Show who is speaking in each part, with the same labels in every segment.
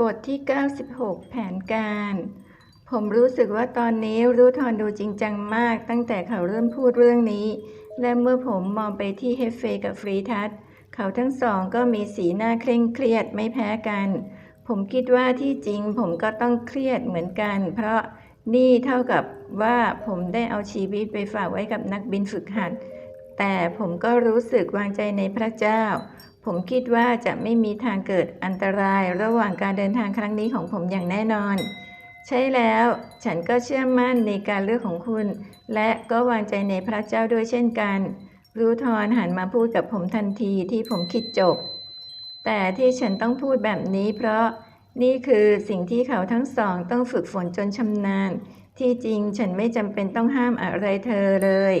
Speaker 1: บทที่ 96 แผนการ ผมรู้สึกว่าตอนนี้รู้ทอนดูจริงจังมาก ตั้งแต่เขาเริ่มพูดเรื่องนี้ และเมื่อผมมองไปที่เฮฟเฟย์กับฟรีทัศเขาทั้งสองก็มีสีหน้าเคร่งเครียดไม่แพ้กัน ผมคิดว่าที่จริงผมก็ต้องเครียดเหมือนกัน เพราะนี่เท่ากับว่าผมได้เอาชีวิตไปฝากไว้กับนักบินฝึกหัด แต่ผมก็รู้สึกวางใจในพระเจ้า ผมคิดว่าจะไม่มีทางเกิดอันตรายระหว่างการเดินทางครั้งนี้ของผมอย่างแน่นอน ใช่แล้วฉันก็เชื่อมั่นในการเลือกของคุณ และก็วางใจในพระเจ้าด้วยเช่นกัน รู้ทอนหันมาพูดกับผมทันทีที่ผมคิดจบ แต่ที่ฉันต้องพูดแบบนี้เพราะ นี่คือสิ่งที่เขาทั้งสองต้องฝึกฝนจนชำนาญ ที่จริงฉันไม่จำเป็นต้องห้ามอะไรเธอเลย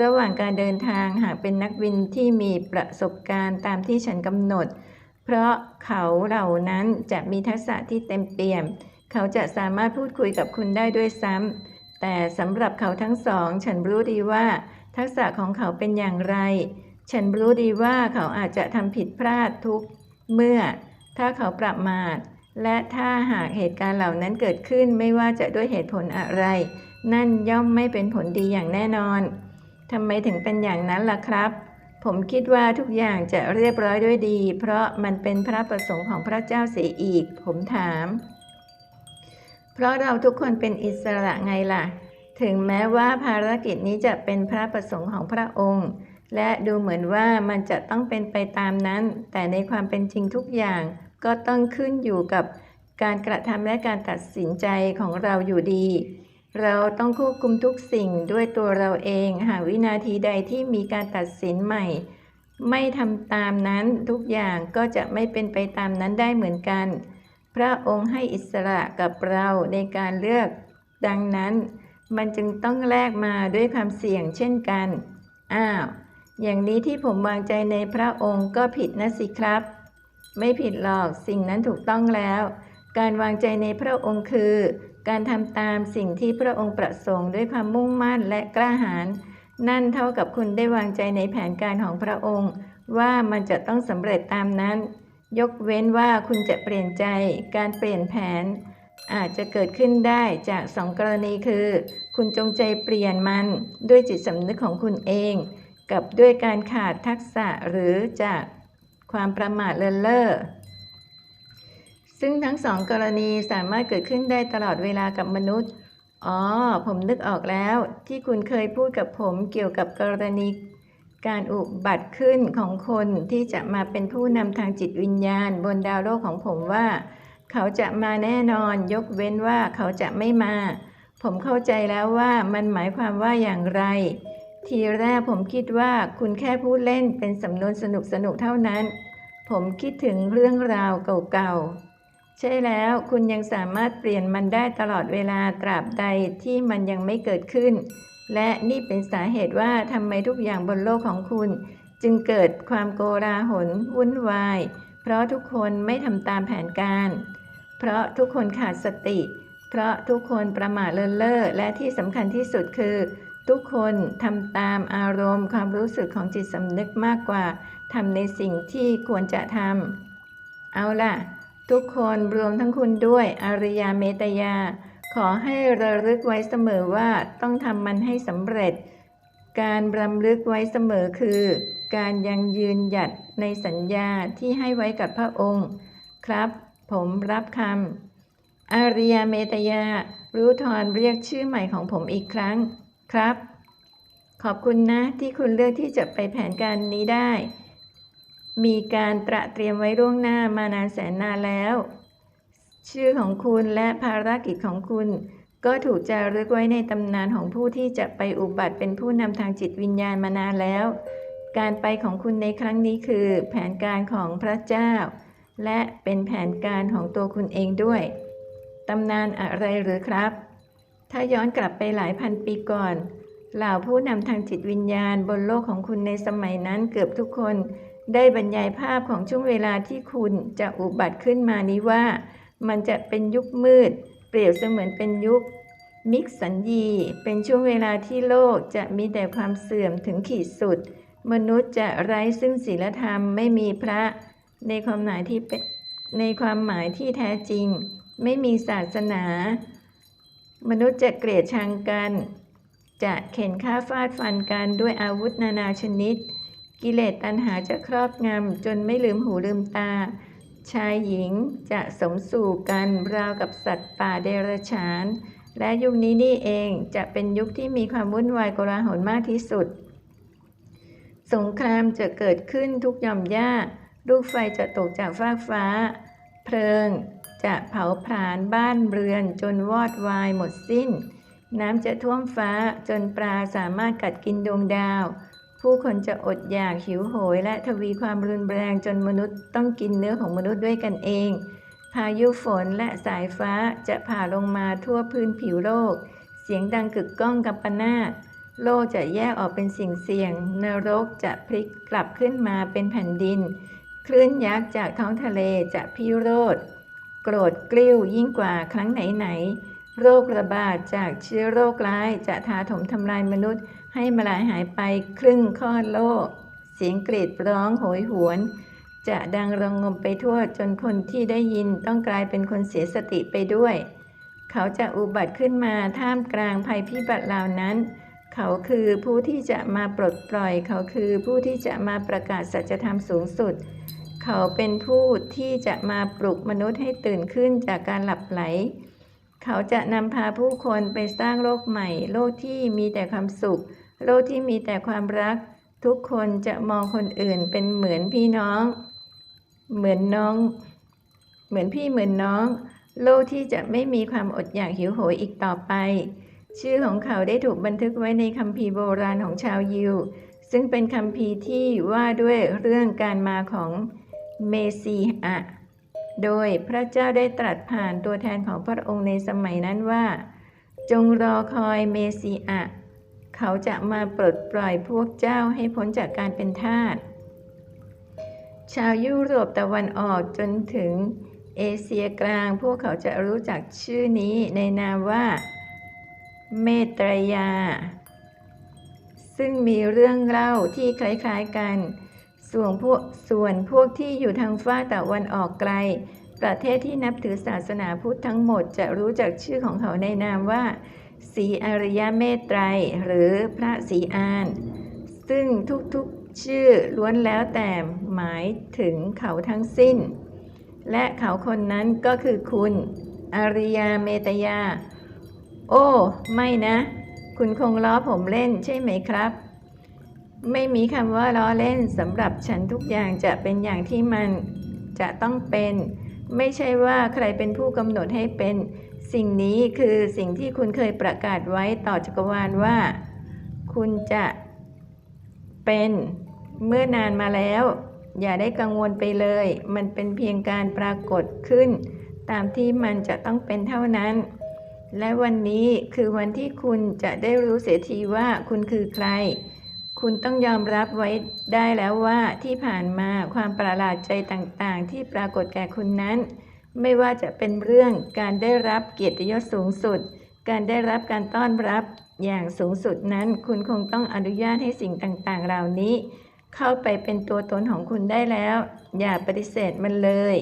Speaker 1: ระหว่างการเดินทางหากเป็นนักบินที่มีประสบการณ์ตามที่ฉันกำหนด เพราะเขาเหล่านั้นจะมีทักษะที่เต็มเปี่ยม เขาจะสามารถพูดคุยกับคุณได้ด้วยซ้ำแต่สำหรับเขาทั้งสอง ฉันรู้ดีว่า ทักษะของเขาเป็นอย่างไร ฉันรู้ดีว่าเขาอาจจะทำผิดพลาดทุก เมื่อ ถ้าเขาประมาท และถ้าหากเหตุการณ์เหล่านั้นเกิดขึ้นไม่ว่าจะด้วยเหตุผลอะไร นั่นย่อมไม่เป็นผลดีอย่างแน่นอนทำไมถึงเป็นอย่างนั้นล่ะครับ ผมคิดว่าทุกอย่างจะเรียบร้อยด้วยดี เพราะมันเป็นพระประสงค์ของพระเจ้าเสียอีก ผมถาม เพราะเราทุกคนเป็นอิสระไงล่ะ ถึงแม้ว่าภารกิจนี้จะเป็นพระประสงค์ของพระองค์ และดูเหมือนว่ามันจะต้องเป็นไปตามนั้น แต่ในความเป็นจริงทุกอย่าง ก็ต้องขึ้นอยู่กับการกระทำและการตัดสินใจของเราอยู่ดี เราต้องควบคุมทุกสิ่งด้วยตัวเราเอง หากวินาทีใดที่มีการตัดสินใหม่ ไม่ทำตามนั้นทุกอย่างก็จะไม่เป็นไปตามนั้นได้เหมือนกัน พระองค์ให้อิสระกับเราในการเลือก ดังนั้น มันจึงต้องแลกมาด้วยความเสี่ยงเช่นกัน อ้าว อย่างนี้ที่ผมวางใจในพระองค์ก็ผิดนะสิครับ ไม่ผิดหรอกสิ่งนั้นถูกต้องแล้ว การวางใจในพระองค์คือ การทำตามสิ่งที่พระองค์ประสงค์ด้วยความมุ่งมั่นและกล้าหาญนั่นเท่ากับคุณได้วางใจในแผนการของพระองค์ ว่ามันจะต้องสำเร็จตามนั้น ยกเว้นว่าคุณจะเปลี่ยนใจ การเปลี่ยนแผน อาจจะเกิดขึ้นได้จากสองกรณีคือ คุณจงใจเปลี่ยนมันด้วยจิตสำนึกของคุณเอง กับด้วยการขาดทักษะหรือจาก ความประมาทเลินเล่อซึ่งทั้งสองกรณีสามารถเกิดขึ้นได้ตลอดเวลากับมนุษย์ อ๋อ ผมนึกออกแล้ว ที่คุณเคยพูดกับผมเกี่ยวกับกรณีการอุบัติขึ้นของคนที่จะมาเป็นผู้นำทางจิตวิญญาณ บนดาวโลกของผมว่า เขาจะมาแน่นอน ยกเว้นว่าเขาจะไม่มา ผมเข้าใจแล้วว่ามันหมายความว่าอย่างไร ทีแรกผมคิดว่าคุณแค่พูดเล่นเป็นสำนวนสนุกสนุกๆเท่านั้น ผมคิดถึงเรื่องราวเก่าๆ ใช่แล้วคุณยังสามารถเปลี่ยนมันได้ตลอดเวลาตราบใดที่มันยังไม่เกิดขึ้น และนี่เป็นสาเหตุว่าทำไมทุกอย่างบนโลกของคุณ จึงเกิดความโกลาหลวุ่นวาย เพราะทุกคนไม่ทำตามแผนการ เพราะทุกคนขาดสติ เพราะทุกคนประมาทเลินเล่อและที่สำคัญที่สุดคือ ทุกคนทำตามอารมณ์ความรู้สึกของจิตสำนึกมากกว่าทำในสิ่งที่ควรจะทำเอาล่ะ ทุกคนรวมทั้งคุณด้วยอริยาเมตยา ขอให้ระลึกไว้เสมอว่าต้องทำมันให้สำเร็จ การรำลึกไว้เสมอคือ การยังยืนหยัดในสัญญาที่ให้ไว้กับพระองค์ ครับ ผมรับคำอาริยาเมตยารู้ทอนเรียกชื่อใหม่ของผมอีกครั้ง ครับ ขอบคุณนะที่คุณเลือกที่จะไปแผนการนี้ได้ มีการตระเตรียมไว้ล่วงหน้ามานานแสนนานแล้ว ชื่อของคุณและภารกิจของคุณ ก็ถูกจารึกไว้ในตำนานของผู้ที่จะไปอุบัติเป็นผู้นำทางจิตวิญญาณมานานแล้ว การไปของคุณในครั้งนี้คือ แผนการของพระเจ้า และเป็นแผนการของตัวคุณเองด้วย ตำนานอะไรหรือครับ ถ้าย้อนกลับไปหลายพันปีก่อนเหล่าผู้นำทางจิตวิญญาณบนโลกของคุณในสมัยนั้นเกือบทุกคน ได้บรรยายภาพของช่วงเวลาที่คุณจะอุบัติขึ้นมานี้ว่า มันจะเป็นยุคมืด เปรียบเสมือนเป็นยุค มิกสัญญี เป็นช่วงเวลาที่โลกจะมีแต่ความเสื่อมถึงขีดสุด มนุษย์จะไร้ซึ่งศีลธรรมไม่มีพระ ในความหมายที่ในความหมายที่แท้จริง ไม่มีศาสนา มนุษย์จะเกลียดชังกัน จะเข็นฆ่าฟาดฟันกันด้วยอาวุธนานาชนิด กิเลสตัณหาจะครอบงำจนไม่ลืมหูลืมตา ชายหญิงจะสมสู่กันราวกับสัตว์ป่าเดรัจฉาน และยุคนี้นี่เองจะเป็นยุคที่มีความวุ่นวายโกลาหลมากที่สุด สงครามจะเกิดขึ้นทุกย่อมหญ้าลูกไฟจะตกจากฟากฟ้า เพลิง จะเผาผลาญบ้านเรือนจนวอดวายหมดสิ้น น้ำจะท่วมฟ้าจนปลาสามารถกัดกินดวงดาว ผู้คนจะอดอยากหิวโหย และทวีความรุนแรงจนมนุษย์ต้องกินเนื้อของมนุษย์ด้วยกันเอง พายุฝนและสายฟ้าจะผ่าลงมาทั่วพื้นผิวโลก เสียงดังกึกก้องกัมปนาโลกจะแยกออกเป็นสิ่งเสี่ยง นรกจะพลิกกลับขึ้นมาเป็นแผ่นดิน คลื่นยักษ์จากท้องทะเลจะพิโรธ โกรธกริ้วยิ่งกว่าครั้งไหนๆโรคระบาดจากเชื้อโรคร้ายจะทาถมทำลายมนุษย์ ให้มาลายหายไปครึ่งข้อนโลก เสียงกรีดร้องโหยหวน จะดังระงมไปทั่วจนคนที่ได้ยินต้องกลายเป็นคนเสียสติไปด้วย เขาจะอุบัติขึ้นมาท่ามกลางภัยพิบัติเหล่านั้นเขาคือผู้ที่จะมาปลดปล่อย เขาคือผู้ที่จะมาประกาศสัจธรรมสูงสุด เขาเป็นผู้ที่จะมาปลุกมนุษย์ให้ตื่นขึ้นจากการหลับไหล เขาจะนำพาผู้คนไปสร้างโลกใหม่ โลกที่มีแต่ความสุข โลกที่มีแต่ความรัก ทุกคนจะมองคนอื่นเป็นเหมือนพี่น้อง เหมือนน้อง เหมือนพี่เหมือนน้อง โลกที่จะไม่มีความอดอยากหิวโหยอีกต่อไป ชื่อของเขาได้ถูกบันทึกไว้ในคัมภีร์โบราณของชาวยิว ซึ่งเป็นคัมภีร์ที่ว่าด้วยเรื่องการมาของ เมซีอะโดยพระเจ้าได้ตรัสผ่านตัวแทนของพระองค์ในสมัยนั้นว่า จงรอคอยเมซีอะเขาจะมาปลดปล่อยพวกเจ้าให้พ้นจากการเป็นทาสชาวยุโรปตะวันออกจนถึงเอเชียกลางพวกเขาจะรู้จักชื่อนี้ในนามว่า เมตรยา ซึ่งมีเรื่องเล่าที่คล้ายๆกัน ส่วนพวกส่วนพวกที่อยู่ทางฝ้าตะวันออกไกล ประเทศที่นับถือศาสนาพุทธทั้งหมดจะรู้จักชื่อของเขาในนามว่าสีอริยเมตไตรหรือพระศรีอาน ซึ่งทุกๆชื่อล้วนแล้วแต่หมายถึงเขาทั้งสิ้น และเขาคนนั้นก็คือคุณอริยาเมตยา โอ้ ไม่นะ คุณคงล้อผมเล่นใช่ไหมครับ ไม่มีคำว่าล้อเล่นสำหรับฉันทุกอย่างจะเป็นอย่างที่มันจะต้องเป็น ไม่ใช่ว่าใครเป็นผู้กำหนดให้เป็น สิ่งนี้คือสิ่งที่คุณเคยประกาศไว้ต่อจักรวาลว่า คุณจะเป็นเมื่อนานมาแล้ว อย่าได้กังวลไปเลย มันเป็นเพียงการปรากฏขึ้น ตามที่มันจะต้องเป็นเท่านั้น และวันนี้คือวันที่คุณจะได้รู้เสียทีว่าคุณคือใคร คุณต้องยอมรับไว้ได้แล้วว่าที่ผ่านมาความประหลาดใจต่างๆ ที่ปรากฏแก่คุณนั้น ไม่ว่าจะเป็นเรื่องการได้รับเกียรติยศสูงสุด การได้รับการต้อนรับอย่างสูงสุดนั้น คุณคงต้องอนุญาตให้สิ่งต่างๆ เหล่านี้ เข้าไปเป็นตัวตนของคุณได้แล้ว อย่าปฏิเสธมันเลย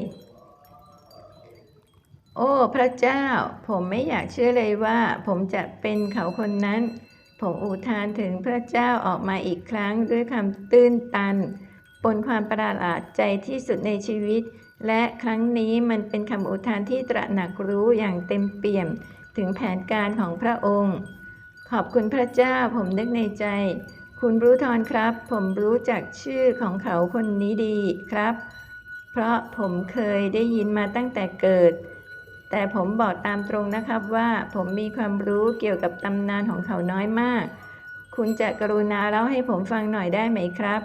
Speaker 1: โอ้ พระเจ้า ผมไม่อยากเชื่อเลยว่า ผมจะเป็นเขาคนนั้น ผมอุทานถึงพระเจ้าออกมาอีกครั้งด้วยคำตื้นตัน ปนความประหลาดใจที่สุดในชีวิต และครั้งนี้มันเป็นคำอุทานที่ตระหนักรู้อย่างเต็มเปี่ยม ถึงแผนการของพระองค์ ขอบคุณพระเจ้าผมนึกในใจ คุณรู้ทอนครับ ผมรู้จักชื่อของเขาคนนี้ดีครับ เพราะผมเคยได้ยินมาตั้งแต่เกิด แต่ผมบอกตามตรงนะครับว่าผมมีความรู้เกี่ยวกับตำนานของเขาน้อยมาก คุณจะกรุณาเล่าให้ผมฟังหน่อยได้ไหมครับ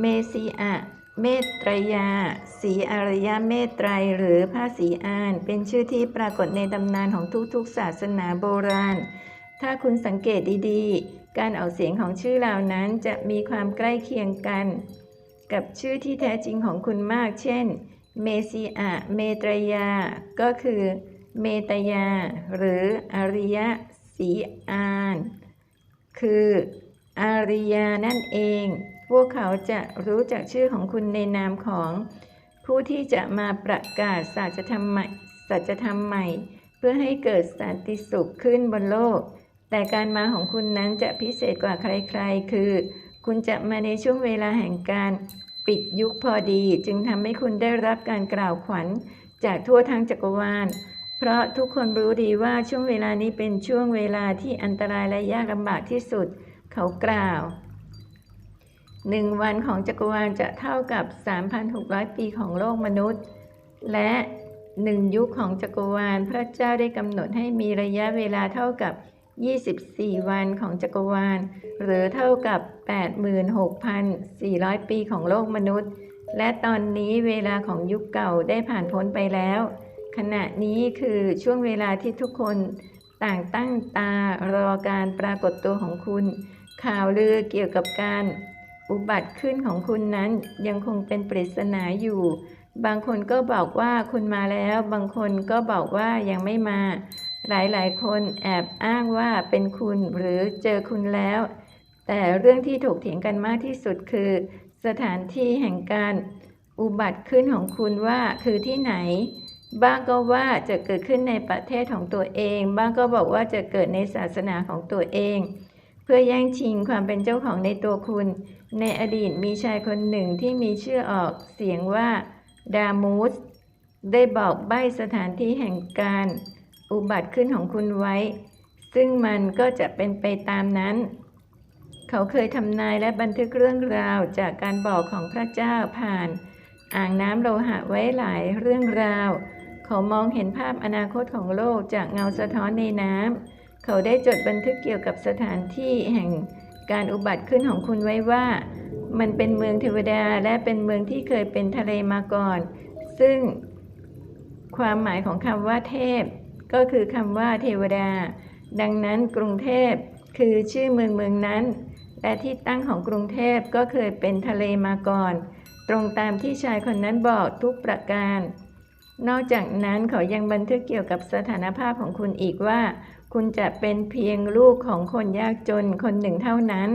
Speaker 1: เมซีอะเมตรยาสีอารยเมตไตรหรือพระศรีอาน เป็นชื่อที่ปรากฏในตำนานของทุกๆ ศาสนาโบราณ ถ้าคุณสังเกตดีๆ การออกเสียงของชื่อเหล่านั้นจะมีความใกล้เคียงกัน กับชื่อที่แท้จริงของคุณมาก เช่น เมซีอะเมตรยา ก็คือ เมตยา หรืออริยสีอาน คืออาริยานั่นเอง พวกเขาจะรู้จักชื่อของคุณในนามของ ผู้ที่จะมาประกาศสัจธรรมใหม่สัจธรรมใหม่ เพื่อให้เกิดสันติสุขขึ้นบนโลก แต่การมาของคุณนั้นจะพิเศษกว่าใครๆ คือ คุณจะมาในช่วงเวลาแห่งการ ปิดยุคพอดีจึงทำให้คุณได้รับการกล่าวขวัญจากทั่วทั้งจักรวาล เพราะทุกคนรู้ดีว่าช่วงเวลานี้เป็นช่วงเวลาที่อันตรายและยากลำบากที่สุด เขากล่าวหนึ่งวันของจักรวาลจะเท่ากับ 3,600 ปีของโลกมนุษย์ และหนึ่งยุคของจักรวาลพระเจ้าได้กำหนดให้มีระยะเวลาเท่ากับ 24 วันของจักรวาล หรือเท่ากับ 86,400 ปีของโลกมนุษย์ และตอนนี้เวลาของยุคเก่าได้ผ่านพ้นไปแล้ว ขณะนี้คือช่วงเวลาที่ทุกคนต่างตั้งตารอการปรากฏตัวของคุณ ข่าวลือเกี่ยวกับการอุบัติขึ้นของคุณนั้นยังคงเป็นปริศนาอยู่ บางคนก็บอกว่าคุณมาแล้ว บางคนก็บอกว่ายังไม่มา หลายๆ คนแอบอ้างว่าเป็นคุณหรือเจอคุณแล้ว แต่เรื่องที่ถกเถียงกันมากที่สุดคือ สถานที่แห่งการอุบัติขึ้นของคุณว่าคือที่ไหน บ้างก็ว่าจะเกิดขึ้นในประเทศของตัวเอง บ้างก็บอกว่าจะเกิดในศาสนาของตัวเอง เพื่อแย่งชิงความเป็นเจ้าของในตัวคุณ ในอดีตมีชายคนหนึ่งที่มีชื่อออกเสียงว่าดามูสได้บอกใบ้สถานที่แห่งการ อุบัติขึ้นของคุณไว้ ซึ่งมันก็จะเป็นไปตามนั้น เขาเคยทำนายและบันทึกเรื่องราวจากการบอกของพระเจ้าผ่าน อ่างน้ำโลหะไว้หลายเรื่องราว เขามองเห็นภาพอนาคตของโลกจากเงาสะท้อนในน้ำเขาได้จดบันทึกเกี่ยวกับสถานที่แห่งการอุบัติขึ้นของคุณไว้ว่า มันเป็นเมืองเทวดาและเป็นเมืองที่เคยเป็นทะเลมาก่อน ซึ่งความหมายของคำว่าเทพ ก็คือคำว่าเทวดา ดังนั้นกรุงเทพคือชื่อเมืองเมืองนั้น และที่ตั้งของกรุงเทพก็เคยเป็นทะเลมาก่อน ตรงตามที่ชายคนนั้นบอกทุกประการ นอกจากนั้นเขายังบันทึกเกี่ยวกับสถานภาพของคุณอีกว่า คุณจะเป็นเพียงลูกของคนยากจนคนหนึ่งเท่านั้น